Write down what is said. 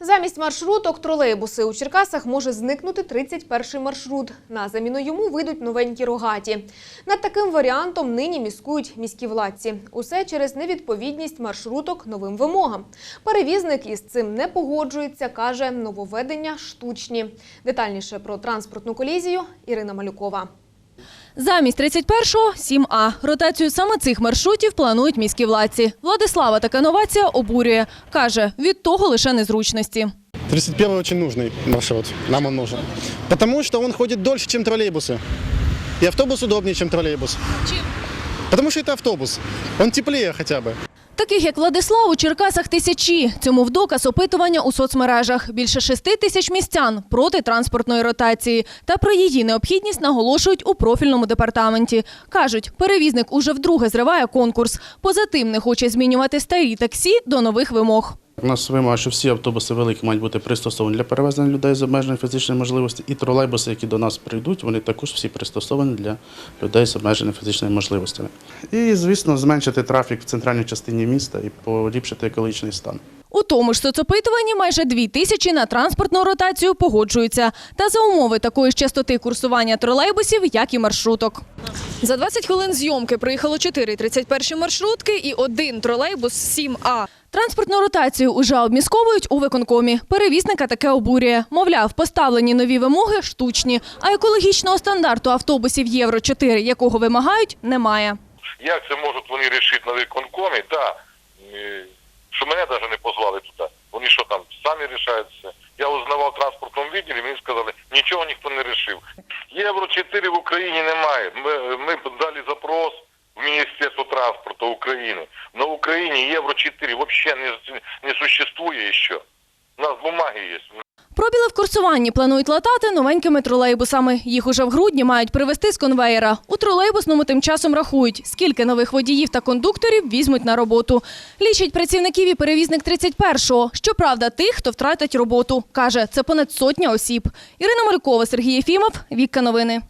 Замість маршруток тролейбуси у Черкасах може зникнути 31-й маршрут. На заміну йому вийдуть новенькі рогаті. Над таким варіантом нині міскують міські владці. Усе через невідповідність маршруток новим вимогам. Перевізник із цим не погоджується, каже, нововведення штучні. Детальніше про транспортну колізію Ірина Малюкова. Замість 31-го – 7А. Ротацію саме цих маршрутів планують міські владці. Владислава така новація обурює. Каже, від того лише незручності. 31 очень нужный маршрут, нам он нужен. Потому что он ходит дольше, чем троллейбусы. И автобус удобнее, чем троллейбус. Потому что это автобус. Он теплее хотя бы. Таких, як Владислав, у Черкасах тисячі. Цьому в доказ опитування у соцмережах. Більше шести тисяч містян проти транспортної ротації. Та про її необхідність наголошують у профільному департаменті. Кажуть, перевізник уже вдруге зриває конкурс. Поза тим не хоче змінювати старі таксі до нових вимог. У нас вимога, що всі автобуси великі мають бути пристосовані для перевезення людей з обмеженою фізичною можливості. І тролейбуси, які до нас прийдуть, вони також всі пристосовані для людей з обмеженими фізичними можливостями. І, звісно, зменшити трафік в центральній частині міста і поліпшити екологічний стан. У тому ж соцопитуванні майже дві тисячі на транспортну ротацію погоджуються. Та за умови такої ж частоти курсування тролейбусів, як і маршруток. За 20 хвилин зйомки приїхало 4 31 маршрутки і один тролейбус 7А. Транспортну ротацію уже обмісковують у виконкомі. Перевізника таке обурює. Мовляв, поставлені нові вимоги штучні, а екологічного стандарту автобусів Євро-4, якого вимагають, немає. Як це можуть вони рішити на виконкомі? Да, е, що мене навіть не позвали туди. Вони що там самі рішають все. Я узнавав в транспортному відділі, мені сказали, нічого ніхто не рішив. Євро 4 в Україні немає. Ми, ми дали запрос в Міністерство транспорту України. На Україні Євро 4 взагалі не, не существує ще. У нас бумаги є. Курсуванні планують латати новенькими тролейбусами. Їх уже в грудні мають привезти з конвеєра. У тролейбусному тим часом рахують, скільки нових водіїв та кондукторів візьмуть на роботу. Лічать працівників і перевізник 31-го. Щоправда, тих, хто втратить роботу. Каже, це понад сотня осіб. Ірина Малюкова, Сергій Єфімов, Вікка Новини.